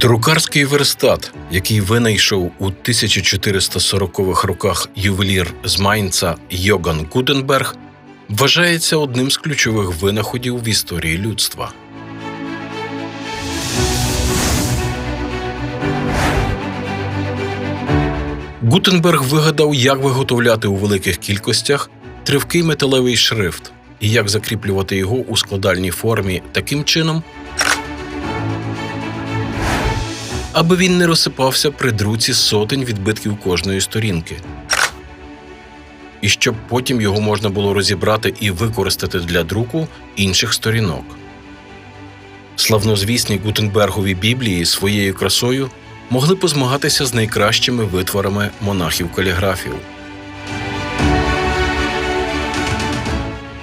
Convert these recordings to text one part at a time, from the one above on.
Друкарський верстат, який винайшов у 1440-х роках ювелір з Майнца Йоган Гутенберг, вважається одним з ключових винаходів в історії людства. Гутенберг вигадав, як виготовляти у великих кількостях тривкий металевий шрифт і як закріплювати його у складальній формі таким чином, аби він не розсипався при друці сотень відбитків кожної сторінки. І щоб потім його можна було розібрати і використати для друку інших сторінок. Славнозвісні Гутенбергові Біблії своєю красою могли позмагатися з найкращими витворами монахів-каліграфів.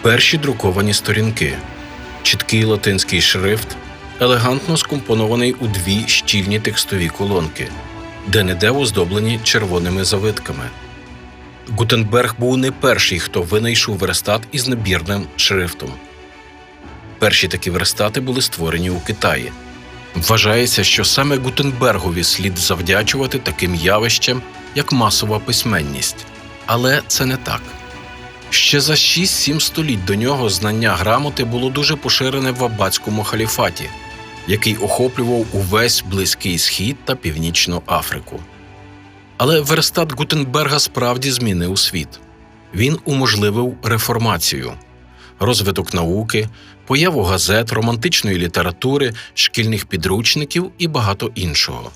Перші друковані сторінки, чіткий латинський шрифт, елегантно скомпонований у дві щільні текстові колонки, де неде оздоблені червоними завитками. Гутенберг був не перший, хто винайшов верстат із набірним шрифтом. Перші такі верстати були створені у Китаї. Вважається, що саме Гутенбергові слід завдячувати таким явищам, як масова письменність. Але це не так. Ще за 6-7 століть до нього знання грамоти було дуже поширене в Аббатському халіфаті, який охоплював увесь Близький Схід та Північну Африку. Але верстат Гутенберга справді змінив світ. Він уможливив реформацію, розвиток науки, появу газет, романтичної літератури, шкільних підручників і багато іншого.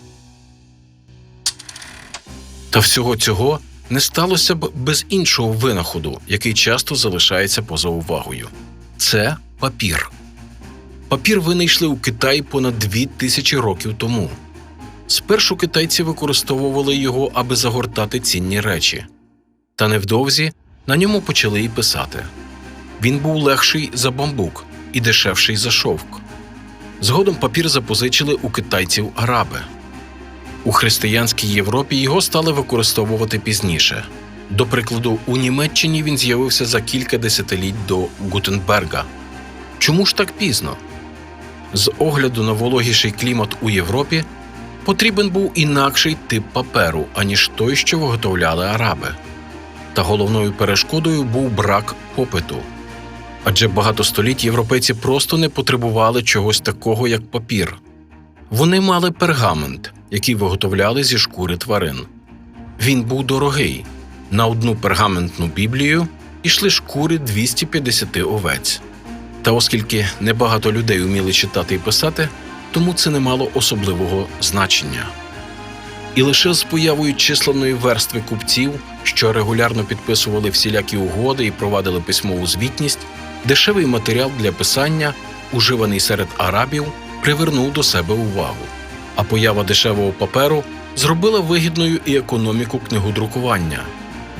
Та всього цього не сталося б без іншого винаходу, який часто залишається поза увагою. Це папір. Папір винайшли у Китаї понад дві тисячі років тому. Спершу китайці використовували його, аби загортати цінні речі. Та невдовзі на ньому почали і писати. Він був легший за бамбук і дешевший за шовк. Згодом папір запозичили у китайців араби. У християнській Європі його стали використовувати пізніше. До прикладу, у Німеччині він з'явився за кілька десятиліть до Гутенберга. Чому ж так пізно? З огляду на вологіший клімат у Європі потрібен був інакший тип паперу, аніж той, що виготовляли араби. Та головною перешкодою був брак попиту. Адже багато століть європейці просто не потребували чогось такого, як папір. Вони мали пергамент, який виготовляли зі шкури тварин. Він був дорогий. На одну пергаментну біблію йшли шкури 250 овець. Та оскільки небагато людей вміли читати і писати, тому це не мало особливого значення. І лише з появою численної верстви купців, що регулярно підписували всілякі угоди і провадили письмову звітність, дешевий матеріал для писання, уживаний серед арабів, привернув до себе увагу. А поява дешевого паперу зробила вигідною і економіку книгодрукування.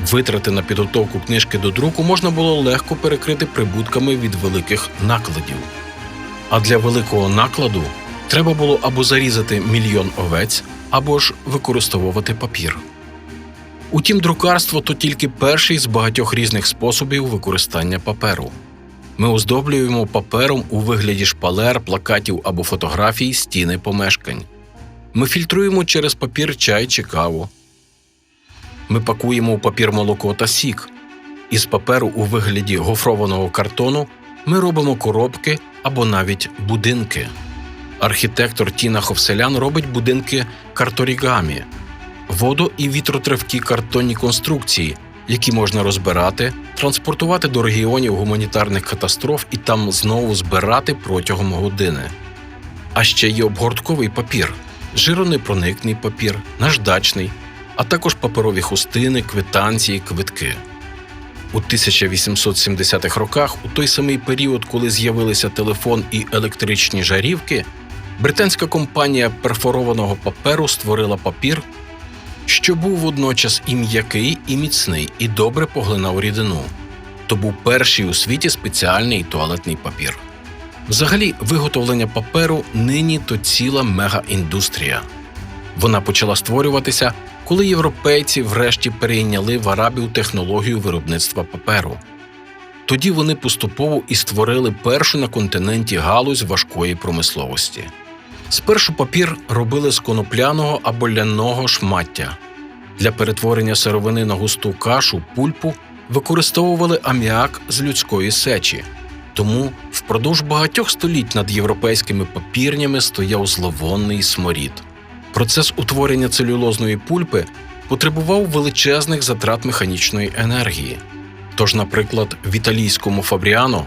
Витрати на підготовку книжки до друку можна було легко перекрити прибутками від великих накладів. А для великого накладу треба було або зарізати мільйон овець, або ж використовувати папір. Утім, друкарство то тільки перший з багатьох різних способів використання паперу. Ми оздоблюємо папером у вигляді шпалер, плакатів або фотографій стіни помешкань. Ми фільтруємо через папір чай чи каву. Ми пакуємо у папір молоко та сік. Із паперу у вигляді гофрованого картону ми робимо коробки або навіть будинки. Архітектор Тіна Ховселян робить будинки карторігамі, водо- і вітротривкі картонні конструкції, які можна розбирати, транспортувати до регіонів гуманітарних катастроф і там знову збирати протягом години. А ще є обгортковий папір, жиронепроникний папір, наждачний, а також паперові хустини, квитанції, квитки. У 1870-х роках, у той самий період, коли з'явилися телефон і електричні жарівки, британська компанія перфорованого паперу створила папір, що був водночас і м'який, і міцний, і добре поглинав рідину. То був перший у світі спеціальний туалетний папір. Взагалі, виготовлення паперу нині то ціла мегаіндустрія. Вона почала створюватися, коли європейці врешті перейняли в арабів технологію виробництва паперу. Тоді вони поступово і створили першу на континенті галузь важкої промисловості. Спершу папір робили з конопляного або ляного шмаття. Для перетворення сировини на густу кашу пульпу використовували аміак з людської сечі. Тому впродовж багатьох століть над європейськими папірнями стояв зловонний сморід. Процес утворення целюлозної пульпи потребував величезних затрат механічної енергії. Тож, наприклад, в італійському Фабріано,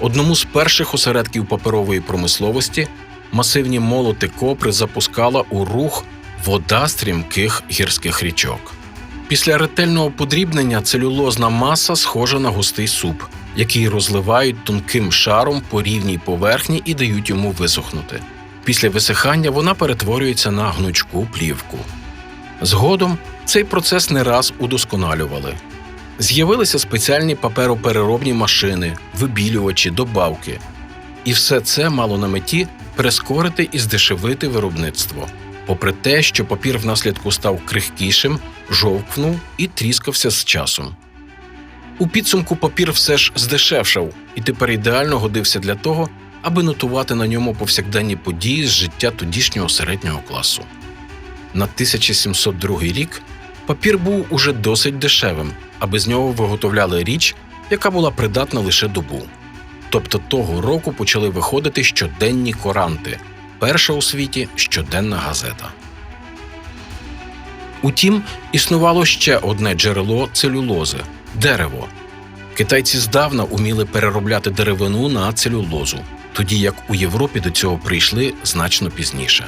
одному з перших осередків паперової промисловості, масивні молоти копри запускала у рух вода стрімких гірських річок. Після ретельного подрібнення целюлозна маса схожа на густий суп, який розливають тонким шаром по рівній поверхні і дають йому висохнути. Після висихання вона перетворюється на гнучку плівку. Згодом цей процес не раз удосконалювали. З'явилися спеціальні паперопереробні машини, вибілювачі, добавки. І все це мало на меті прискорити і здешевити виробництво, попри те, що папір внаслідку став крихкішим, жовкнув і тріскався з часом. У підсумку папір все ж здешевшав і тепер ідеально годився для того, аби нотувати на ньому повсякденні події з життя тодішнього середнього класу. На 1702 рік папір був уже досить дешевим, аби з нього виготовляли річ, яка була придатна лише добу. Тобто того року почали виходити щоденні коранти, перша у світі щоденна газета. Утім, існувало ще одне джерело целюлози дерево. Китайці здавна уміли переробляти деревину на целюлозу, тоді як у Європі до цього прийшли значно пізніше.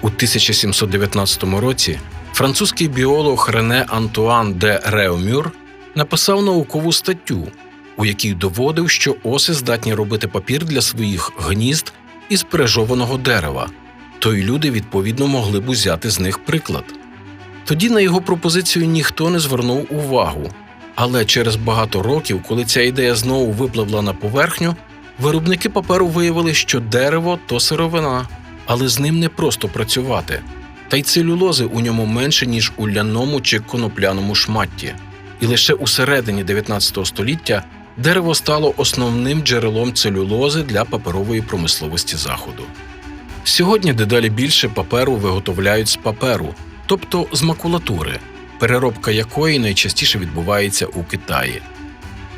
У 1719 році французький біолог Рене Антуан де Реомюр написав наукову статтю, у якій доводив, що оси здатні робити папір для своїх гнізд із пережованого дерева, то й люди відповідно могли б узяти з них приклад. Тоді на його пропозицію ніхто не звернув увагу, але через багато років, коли ця ідея знову випливла на поверхню, виробники паперу виявили, що дерево то сировина, але з ним не просто працювати. Та й целюлози у ньому менше, ніж у ляному чи конопляному шматті. І лише у середині 19 століття дерево стало основним джерелом целюлози для паперової промисловості Заходу. Сьогодні дедалі більше паперу виготовляють з паперу, тобто з макулатури, переробка якої найчастіше відбувається у Китаї.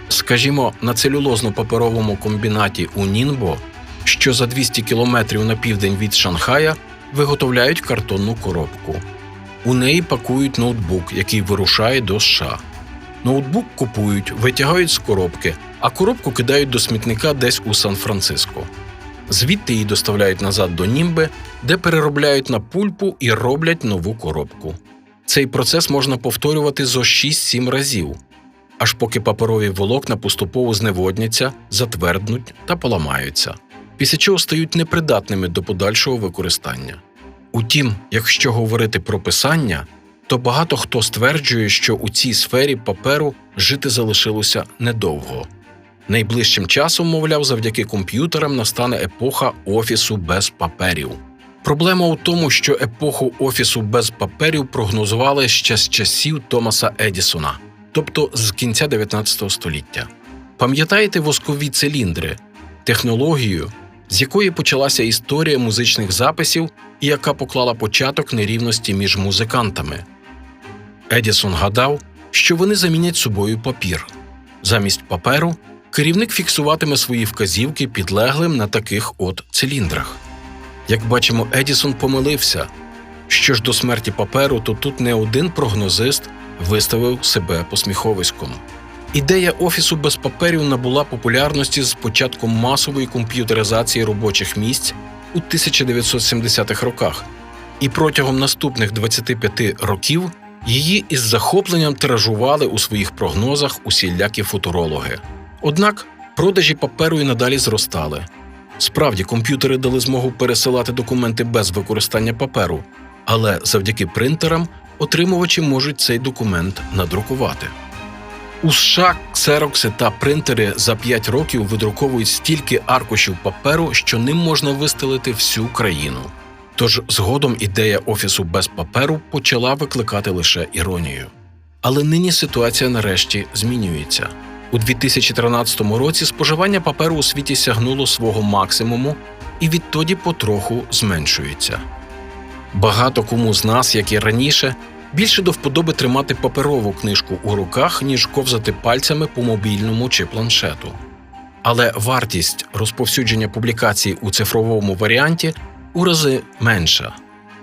Скажімо, на целюлозно-паперовому комбінаті у Нінбо, що за 200 кілометрів на південь від Шанхая, виготовляють картонну коробку. У неї пакують ноутбук, який вирушає до США. Ноутбук купують, витягають з коробки, а коробку кидають до смітника десь у Сан-Франциско. Звідти її доставляють назад до німби, де переробляють на пульпу і роблять нову коробку. Цей процес можна повторювати зо 6-7 разів, аж поки паперові волокна поступово зневодняться, затверднуть та поламаються, після чого стають непридатними до подальшого використання. Утім, якщо говорити про писання, то багато хто стверджує, що у цій сфері паперу жити залишилося недовго. Найближчим часом, мовляв, завдяки комп'ютерам настане епоха офісу без паперів. Проблема у тому, що епоху офісу без паперів прогнозували ще з часів Томаса Едісона, тобто з кінця 19 століття. Пам'ятаєте воскові циліндри, технологію, з якої почалася історія музичних записів і яка поклала початок нерівності між музикантами. Едісон гадав, що вони замінять собою папір. Замість паперу керівник фіксуватиме свої вказівки підлеглим на таких от циліндрах. Як бачимо, Едісон помилився. Що ж до смерті паперу, то тут не один прогнозист виставив себе посміховиськом. Ідея офісу без паперів набула популярності з початком масової комп'ютеризації робочих місць у 1970-х роках, і протягом наступних 25 років її із захопленням тиражували у своїх прогнозах усілякі футурологи. Однак продажі паперу і надалі зростали. Справді, комп'ютери дали змогу пересилати документи без використання паперу, але завдяки принтерам отримувачі можуть цей документ надрукувати. У США ксерокси та принтери за 5 років видруковують стільки аркушів паперу, що ним можна вистелити всю країну. Тож згодом ідея офісу без паперу почала викликати лише іронію. Але нині ситуація нарешті змінюється. У 2013 році споживання паперу у світі сягнуло свого максимуму і відтоді потроху зменшується. Багато кому з нас, як і раніше, більше до вподоби тримати паперову книжку у руках, ніж ковзати пальцями по мобільному чи планшету. Але вартість розповсюдження публікацій у цифровому варіанті у рази менша.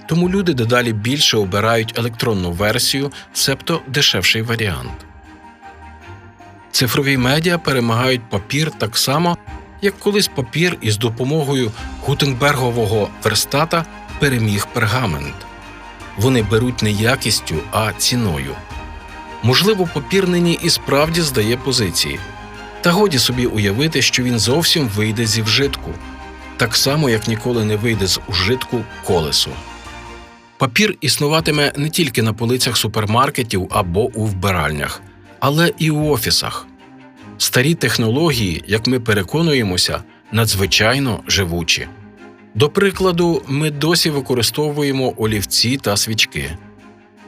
Тому люди дедалі більше обирають електронну версію, себто дешевший варіант. Цифрові медіа перемагають папір так само, як колись папір із допомогою Гутенбергового верстата переміг пергамент. Вони беруть не якістю, а ціною. Можливо, папір нині і справді здає позиції. Та годі собі уявити, що він зовсім вийде зі вжитку, так само, як ніколи не вийде з ужитку колесо. Папір існуватиме не тільки на полицях супермаркетів або у вбиральнях, але і у офісах. Старі технології, як ми переконуємося, надзвичайно живучі. До прикладу, ми досі використовуємо олівці та свічки.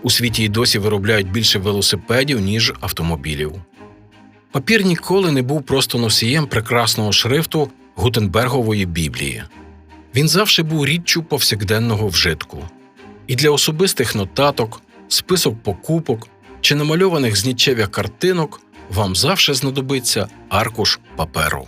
У світі й досі виробляють більше велосипедів, ніж автомобілів. Папір ніколи не був просто носієм прекрасного шрифту Гутенбергової Біблії. Він завжди був річчю повсякденного вжитку. І для особистих нотаток, список покупок чи намальованих з картинок вам завжди знадобиться аркуш паперу.